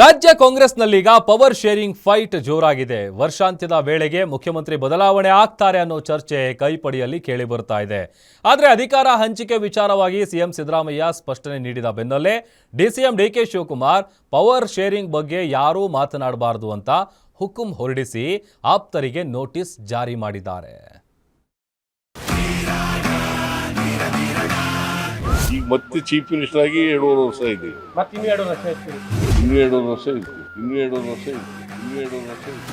ರಾಜ್ಯ ಕಾಂಗ್ರೆಸ್ನಲ್ಲೀಗ power sharing fight ಜೋರಾಗಿದೆ. ವರ್ಷಾಂತ್ಯದ ವೇಳೆಗೆ ಮುಖ್ಯಮಂತ್ರಿ ಬದಲಾವಣೆ ಆಗ್ತಾರೆ ಅನ್ನೋ ಚರ್ಚೆ ಕೈಪಡಿಯಲ್ಲಿ ಕೇಳಿ ಬರ್ತಾ ಇದೆ. ಆದರೆ ಅಧಿಕಾರ ಹಂಚಿಕೆ ವಿಚಾರವಾಗಿ ಸಿಎಂ ಸಿದ್ದರಾಮಯ್ಯ ಸ್ಪಷ್ಟನೆ ನೀಡಿದ ಬೆನ್ನಲ್ಲೇ DCM DK Shivakumar power sharing ಬಗ್ಗೆ ಯಾರೂ ಮಾತನಾಡಬಾರದು ಅಂತ ಹುಕುಂ ಹೊರಡಿಸಿ ಆಪ್ತರಿಗೆ ನೋಟಿಸ್ ಜಾರಿ ಮಾಡಿದ್ದಾರೆ. ಈಗ ಮತ್ತೆ ಚೀಫ್ ಮಿನಿಸ್ಟರ್ ಆಗಿ ಎರಡೂವರೆ ವರ್ಷ ಇದೆ ಮತ್ತೆ ಇನ್ನೂ ಎರಡು ವರ್ಷ dinheiro no centro, dinheiro ಇತ್ತು ಇನ್ನೂ ಎರಡೂವರೆ ವರ್ಷ ಇತ್ತು ಇನ್ನೂ ಎರಡೂವರೆ ವರ್ಷ ಇತ್ತು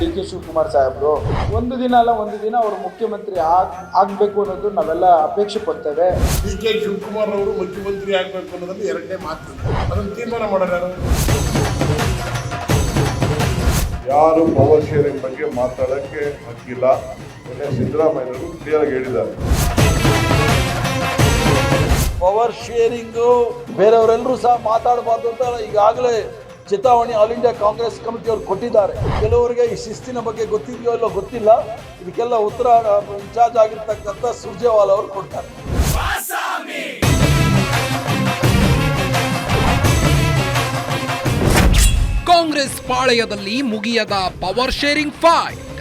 ಡಿ ಕೆ ಶಿವಕುಮಾರ್ ಸಾಹೇಬರು ಒಂದು ದಿನ ಅಲ್ಲ ಒಂದು ದಿನ ಅವರು ಮುಖ್ಯಮಂತ್ರಿ ಆಗ್ ಆಗ್ಬೇಕು ಅನ್ನೋದು ನಾವೆಲ್ಲ ಅಪೇಕ್ಷೆ ಪಡ್ತೇವೆ. ಡಿ ಕೆ ಶಿವಕುಮಾರ್ ಅವರು ಮುಖ್ಯಮಂತ್ರಿ ಆಗಬೇಕು ಅನ್ನೋದ್ರಲ್ಲಿ ಎರಡನೇ ಮಾತು. ಅದನ್ನು ತೀರ್ಮಾನ ಮಾಡೋರು ಯಾರು? ಯಾರು ಪವರ್ ಶೇರಿಂಗ್ ಬಗ್ಗೆ ಮಾತಾಡಕ್ಕೆ ಹಕ್ಕಿಲ್ಲ. ಸಿದ್ದರಾಮಯ್ಯ ಸಿದ್ದರಾಮಯ್ಯವರು ಕ್ಲಿಯರ್ ಆಗಿ ಹೇಳಿದ್ದಾರೆ. Power sharing. ಬೇರೆಯವರೆಲ್ಲರೂ ಸಹ ಮಾತಾಡಬಾರ್ದು ಅಂತ ಈಗಾಗಲೇ ಚೇತಾವಣಿ ಆಲ್ ಇಂಡಿಯಾ ಕಾಂಗ್ರೆಸ್ ಕಮಿಟಿಯವರು ಕೊಟ್ಟಿದ್ದಾರೆ. ಕೆಲವರಿಗೆ ಈ ಶಿಸ್ತಿನ ಬಗ್ಗೆ ಗೊತ್ತಿದೆಯೋ ಇಲ್ಲೋ ಗೊತ್ತಿಲ್ಲ. ಇದಕ್ಕೆಲ್ಲ ಉತ್ತರ ಇನ್ಚಾರ್ಜ್ ಆಗಿರ್ತಕ್ಕಂಥ ಸುರ್ಜೇವಾಲ್ ಅವರು ಕೊಡ್ತಾರೆ. ಕಾಂಗ್ರೆಸ್ ಪಾಳೆಯದಲ್ಲಿ ಮುಗಿಯದ ಪವರ್ ಶೇರಿಂಗ್ ಫೈಟ್.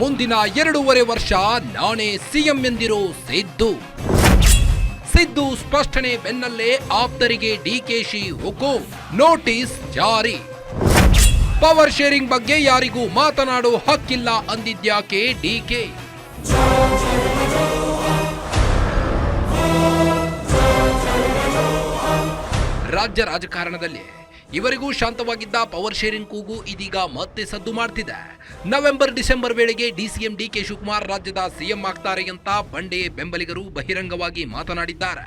ಮುಂದಿನ ಎರಡೂವರೆ ವರ್ಷ ನಾನೇ ಸಿಎಂ ಎಂದಿರೋ ಸಿದ್ದು. ಸಿದ್ದು ಸ್ಪಷ್ಟನೆ ಬೆನ್ನಲ್ಲೇ ಆಪ್ತರಿಗೆ ಡಿಕೆಶಿ ಹುಕುಂ ನೋಟಿಸ್ ಜಾರಿ. ಪವರ್ ಶೇರಿಂಗ್ ಬಗ್ಗೆ ಯಾರಿಗೂ ಮಾತನಾಡೋ ಹಕ್ಕಿಲ್ಲ ಅಂದಿದ್ಯಾಕೆ ಡಿಕೆ ರಾಜ್ಯ ರಾಜಕಾರಣದಲ್ಲಿ ಇವರಿಗೂ ಶಾಂತವಾಗಿದ್ದ ಪವರ್ ಶೇರಿಂಗ್ ಕೂಗು ಇದೀಗ ಮತ್ತೆ ಸದ್ದು ಮಾಡ್ತಿದೆ. ನವೆಂಬರ್, ಡಿಸೆಂಬರ್ ವೇಳೆಗೆ ಡಿಸಿಎಂ ಡಿಕೆ ಶಿವಕುಮಾರ್ ರಾಜ್ಯದ ಸಿಎಂ ಆಗ್ತಾರೆ ಅಂತ ಬಂಡೆ ಬೆಂಬಲಿಗರು ಬಹಿರಂಗವಾಗಿ ಮಾತನಾಡಿದ್ದಾರೆ.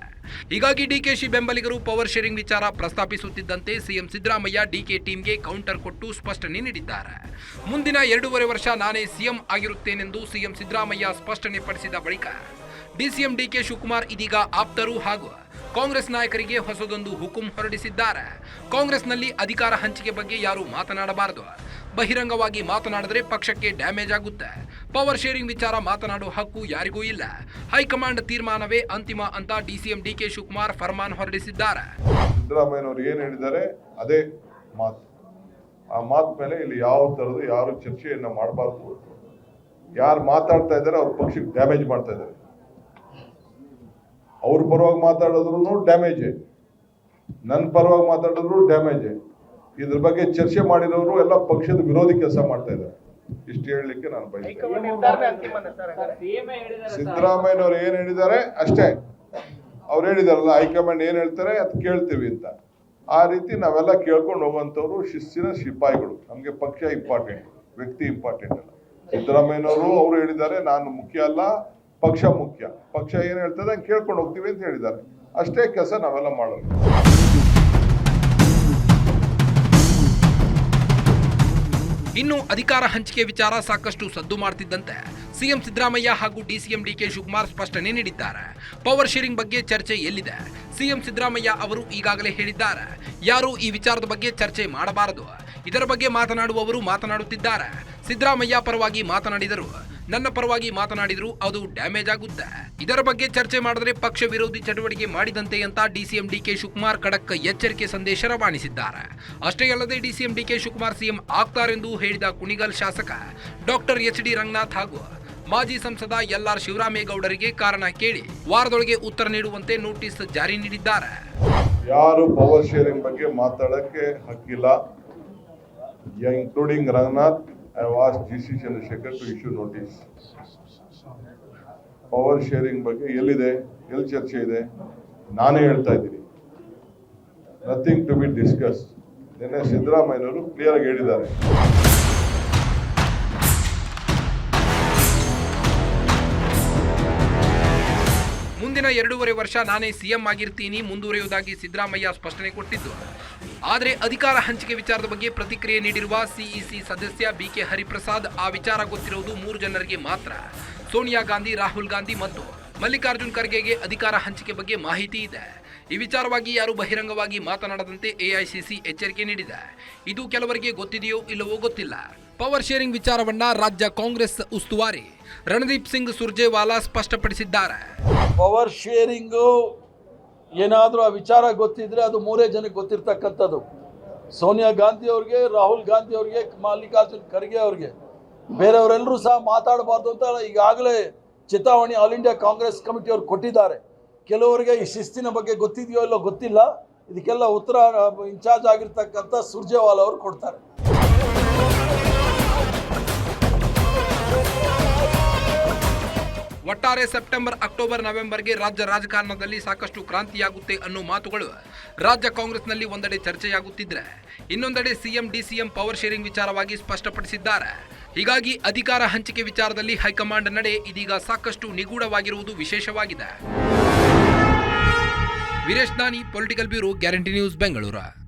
ಹೀಗಾಗಿ ಡಿಕೆಶಿ ಬೆಂಬಲಿಗರು ಪವರ್ ಶೇರಿಂಗ್ ವಿಚಾರ ಪ್ರಸ್ತಾಪಿಸುತ್ತಿದ್ದಂತೆ ಸಿಎಂ ಸಿದ್ದರಾಮಯ್ಯ ಡಿಕೆ ಟೀಮ್ಗೆ ಕೌಂಟರ್ ಕೊಟ್ಟು ಸ್ಪಷ್ಟನೆ ನೀಡಿದ್ದಾರೆ. ಮುಂದಿನ ಎರಡೂವರೆ ವರ್ಷ ನಾನೇ ಸಿಎಂ ಆಗಿರುತ್ತೇನೆಂದು ಸಿಎಂ ಸಿದ್ದರಾಮಯ್ಯ ಸ್ಪಷ್ಟನೆ ಪಡಿಸಿದ ಬಳಿಕ ಡಿಸಿಎಂ ಡಿಕೆ ಶಿವಕುಮಾರ್ ಇದೀಗ ಆಪ್ತರು ಹಾಗೂ ಕಾಂಗ್ರೆಸ್ ನಾಯಕರಿಗೆ ಹೊಸದೊಂದು ಹುಕುಂ ಹೊರಡಿಸಿದ್ದಾರೆ. ಕಾಂಗ್ರೆಸ್ನಲ್ಲಿ ಅಧಿಕಾರ ಹಂಚಿಕೆ ಬಗ್ಗೆ ಯಾರು ಮಾತನಾಡಬಾರದು. ಬಹಿರಂಗವಾಗಿ ಮಾತನಾಡಿದ್ರೆ ಪಕ್ಷಕ್ಕೆ ಡ್ಯಾಮೇಜ್ ಆಗುತ್ತೆ. ಪವರ್ ಶೇರಿಂಗ್ ವಿಚಾರ ಮಾತನಾಡುವ ಹಕ್ಕು ಯಾರಿಗೂ ಇಲ್ಲ. ಹೈಕಮಾಂಡ್ ತೀರ್ಮಾನವೇ ಅಂತಿಮ ಅಂತ ಡಿಸಿಎಂ ಡಿಕೆ ಶಿವಕುಮಾರ್ ಫರ್ಮಾನ್ ಹೊರಡಿಸಿದ್ದಾರೆ. ಸಿದ್ದರಾಮಯ್ಯನವರು ಏನು ಹೇಳಿದ್ದಾರೆ? ಅದೇ ಮಾತು. ಆ ಮಾತು ಮೇಲೆ ಇಲ್ಲಿ ಯಾವ ಥರದ್ದು ಯಾರು ಚರ್ಚೆಯನ್ನು ಮಾಡಬಾರ್ದು ಯಾರು ಮಾತಾಡ್ತಾ ಇದ್ದಾರೆ, ಅವ್ರ ಪಕ್ಷಕ್ಕೆ ಡ್ಯಾಮೇಜ್ ಮಾಡ್ತಾ ಇದ್ದಾರೆ. ಅವ್ರ ಪರವಾಗಿ ಮಾತಾಡಿದ್ರು ಡ್ಯಾಮೇಜೇ ನನ್ನ ಪರವಾಗಿ ಮಾತಾಡಿದ್ರು ಡ್ಯಾಮೇಜೇ ಇದ್ರ ಬಗ್ಗೆ ಚರ್ಚೆ ಮಾಡಿರೋರು ಎಲ್ಲ ಪಕ್ಷದ ವಿರೋಧಿ ಕೆಲಸ ಮಾಡ್ತಾ ಇದ್ದಾರೆ ಇಷ್ಟು ಹೇಳಲಿಕ್ಕೆ ನಾನು ಬಯಸ್ತೇನೆ? ಸಿದ್ದರಾಮಯ್ಯನವ್ರು ಏನ್ ಹೇಳಿದ್ದಾರೆ? ಅಷ್ಟೇ. ಅವ್ರು ಹೇಳಿದಾರಲ್ಲ ಹೈಕಮಾಂಡ್ ಏನು ಹೇಳ್ತಾರೆ ಅದು ಕೇಳ್ತೀವಿ ಅಂತ. ಆ ರೀತಿ ನಾವೆಲ್ಲ ಕೇಳ್ಕೊಂಡು ಹೋಗುವಂಥವ್ರು ಶಿಸ್ತಿನ ಶಿಪಾಯಿಗಳು ನಮಗೆ ಪಕ್ಷ ಇಂಪಾರ್ಟೆಂಟ್ ವ್ಯಕ್ತಿ ಇಂಪಾರ್ಟೆಂಟ್ ಅಲ್ಲ. ಸಿದ್ದರಾಮಯ್ಯನವರು ಅವರು ಹೇಳಿದ್ದಾರೆ ನಾನು ಮುಖ್ಯ ಅಲ್ಲ. ಪಕ್ಷ ಮುಖ್ಯ. ಪಕ್ಷ ಏನು ಹೇಳ್ತದೆ ಹಂಗೆ ಕೇಳ್ಕೊಂಡು ಹೋಗ್ತೀವಿ ಅಂತ ಹೇಳಿದ್ದಾರೆ. ಅಷ್ಟೇ ಕೆಲಸ ನಾವೆಲ್ಲ ಮಾಡೋದು. ಇನ್ನು ಅಧಿಕಾರ ಹಂಚಿಕೆ ವಿಚಾರ ಸಾಕಷ್ಟು ಸದ್ದು ಮಾಡ್ತಿದ್ದಂತೆ ಸಿಎಂ ಸಿದ್ದರಾಮಯ್ಯ ಹಾಗೂ ಡಿಸಿಎಂ ಡಿಕೆ ಶಿವಕುಮಾರ್ ಸ್ಪಷ್ಟನೆ ನೀಡಿದ್ದಾರೆ. ಪವರ್ ಶೇರಿಂಗ್ ಬಗ್ಗೆ ಚರ್ಚೆ ಎಲ್ಲಿದೆ? ಸಿಎಂ ಸಿದ್ದರಾಮಯ್ಯ ಅವರು ಈಗಾಗಲೇ ಹೇಳಿದ್ದಾರೆ. ಯಾರು ಈ ವಿಚಾರದ ಬಗ್ಗೆ ಚರ್ಚೆ ಮಾಡಬಾರದು? ಇದರ ಬಗ್ಗೆ ಮಾತನಾಡುವವರು ಮಾತನಾಡುತ್ತಿದ್ದಾರೆ. ಸಿದ್ದರಾಮಯ್ಯ ಪರವಾಗಿ ಮಾತನಾಡಿದರು. ನನ್ನ ಪರವಾಗಿ ಮಾತನಾಡಿದ್ರು ಅದು ಡ್ಯಾಮೇಜ್ ಆಗುತ್ತೆ. ಇದರ ಬಗ್ಗೆ ಚರ್ಚೆ ಮಾಡಿದ್ರೆ ಪಕ್ಷ ವಿರೋಧಿ ಚಟುವಟಿಕೆ ಮಾಡಿದಂತೆ ಅಂತ ಡಿಸಿಎಂ ಡಿಕೆ ಶಿವಕುಮಾರ್ ಖಡಕ್ ಎಚ್ಚರಿಕೆ ಸಂದೇಶ ರವಾನಿಸಿದ್ದಾರೆ. ಅಷ್ಟೇ ಅಲ್ಲದೆ ಡಿಸಿಎಂ ಡಿಕೆ ಶಿವಕುಮಾರ್ ಸಿಎಂ ಆಗ್ತಾರೆಂದು ಹೇಳಿದ ಕುಣಿಗಲ್ ಶಾಸಕ ಡಾಕ್ಟರ್ ಎಚ್ ಡಿ ರಂಗನಾಥ್ ಹಾಗೂ ಮಾಜಿ ಸಂಸದ ಎಲ್ಆರ್ ಶಿವರಾಮೇಗೌಡರಿಗೆ ಕಾರಣ ಕೇಳಿ ವಾರದೊಳಗೆ ಉತ್ತರ ನೀಡುವಂತೆ ನೋಟಿಸ್ ಜಾರಿ ನೀಡಿದ್ದಾರೆ. ಯಾರು ಪವರ್ ಶೇರಿಂಗ್ ಬಗ್ಗೆ ಮಾತಾಡಕ್ಕೆ ಹಕ್ಕಿಲ್ಲ. Including Ranganath I have asked GC Chandrasekhar to issue notice power sharing ಬಗ್ಗೆ ಎಲ್ಲಿದೆ? ಎಲ್ಲಿ ಚರ್ಚೆ ಇದೆ? ನಾನೇ ಹೇಳ್ತಾ ಇದ್ದೀನಿ. ನಥಿಂಗ್ ಟು ಬಿ ಡಿಸ್ಕಸ್ ನಿನ್ನೆ ಸಿದ್ದರಾಮಯ್ಯನವರು ಕ್ಲಿಯರ್ ಆಗಿ ಹೇಳಿದ್ದಾರೆ. ಮುಂದಿನ ಎರಡೂವರೆ ವರ್ಷ ನಾನೇ ಸಿಎಂ ಆಗಿರ್ತೀನಿ, ಮುಂದುವರಿಯುವುದಾಗಿ ಸಿದ್ದರಾಮಯ್ಯ ಸ್ಪಷ್ಟನೆ ಕೊಟ್ಟಿದ್ದು. ಆದರೆ ಅಧಿಕಾರ ಹಂಚಿಕೆ ವಿಚಾರದ ಬಗ್ಗೆ ಪ್ರತಿಕ್ರಿಯೆ ನೀಡಿರುವ ಸಿಇಸಿ ಸದಸ್ಯ ಬಿಕೆ ಹರಿಪ್ರಸಾದ್, ಆ ವಿಚಾರ ಗೊತ್ತಿರುವುದು ಮೂರು ಜನರಿಗೆ ಮಾತ್ರ. ಸೋನಿಯಾ ಗಾಂಧಿ, ರಾಹುಲ್ ಗಾಂಧಿ ಮತ್ತು ಮಲ್ಲಿಕಾರ್ಜುನ್ ಖರ್ಗೆಗೆ ಅಧಿಕಾರ ಹಂಚಿಕೆ ಬಗ್ಗೆ ಮಾಹಿತಿ ಇದೆ. ಈ ವಿಚಾರವಾಗಿ ಯಾರು ಬಹಿರಂಗವಾಗಿ ಮಾತನಾಡದಂತೆ ಎಐಸಿಸಿ ಎಚ್ಚರಿಕೆ ನೀಡಿದೆ. ಇದು ಕೆಲವರಿಗೆ ಗೊತ್ತಿದೆಯೋ ಇಲ್ಲವೋ ಗೊತ್ತಿಲ್ಲ. ಪವರ್ ಶೇರಿಂಗ್ ವಿಚಾರವನ್ನ ರಾಜ್ಯ ಕಾಂಗ್ರೆಸ್ ಉಸ್ತುವಾರಿ ರಣದೀಪ್ ಸಿಂಗ್ ಸುರ್ಜೇವಾಲಾ ಸ್ಪಷ್ಟಪಡಿಸಿದ್ದಾರೆ. ಪವರ್ ಶೇರಿಂಗು ಏನಾದರೂ ಆ ವಿಚಾರ ಗೊತ್ತಿದ್ರೆ ಅದು ಮೂರೇ ಜನಕ್ಕೆ ಗೊತ್ತಿರ್ತಕ್ಕಂಥದ್ದು. ಸೋನಿಯಾ ಗಾಂಧಿ ಅವ್ರಿಗೆ, ರಾಹುಲ್ ಗಾಂಧಿ ಅವ್ರಿಗೆ, ಮಲ್ಲಿಕಾರ್ಜುನ್ ಖರ್ಗೆ ಅವ್ರಿಗೆ. ಬೇರೆಯವರೆಲ್ಲರೂ ಸಹ ಮಾತಾಡಬಾರ್ದು ಅಂತ ಈಗಾಗಲೇ ಚಿತಾವಣಿ ಆಲ್ ಇಂಡಿಯಾ ಕಾಂಗ್ರೆಸ್ ಕಮಿಟಿಯವರು ಕೊಟ್ಟಿದ್ದಾರೆ. ಕೆಲವರಿಗೆ ಈ ಶಿಸ್ತಿನ ಬಗ್ಗೆ ಗೊತ್ತಿದೆಯೋ ಇಲ್ಲೋ ಗೊತ್ತಿಲ್ಲ. ಇದಕ್ಕೆಲ್ಲ ಉತ್ತರ ಇನ್ಚಾರ್ಜ್ ಆಗಿರ್ತಕ್ಕಂಥ ಸುರ್ಜೇವಾಲ್ ಅವರು ಕೊಡ್ತಾರೆ. ಒಟ್ಟಾರೆ ಸೆಪ್ಟೆಂಬರ್, ಅಕ್ಟೋಬರ್, ನವೆಂಬರ್ಗೆ ರಾಜ್ಯ ರಾಜಕಾರಣದಲ್ಲಿ ಸಾಕಷ್ಟು ಕ್ರಾಂತಿಯಾಗುತ್ತೆ ಅನ್ನೋ ಮಾತುಗಳು ರಾಜ್ಯ ಕಾಂಗ್ರೆಸ್ನಲ್ಲಿ ಒಂದೆಡೆ ಚರ್ಚೆಯಾಗುತ್ತಿದ್ರೆ, ಇನ್ನೊಂದೆಡೆ ಸಿಎಂ, ಡಿಸಿಎಂ ಪವರ್ ಶೇರಿಂಗ್ ವಿಚಾರವಾಗಿ ಸ್ಪಷ್ಟಪಡಿಸಿದ್ದಾರೆ. ಹೀಗಾಗಿ ಅಧಿಕಾರ ಹಂಚಿಕೆ ವಿಚಾರದಲ್ಲಿ ಹೈಕಮಾಂಡ್ ನಡೆ ಇದೀಗ ಸಾಕಷ್ಟು ನಿಗೂಢವಾಗಿರುವುದು ವಿಶೇಷವಾಗಿದೆ. Veeresh Dani, political bureau, guarantee news, Bengaluru.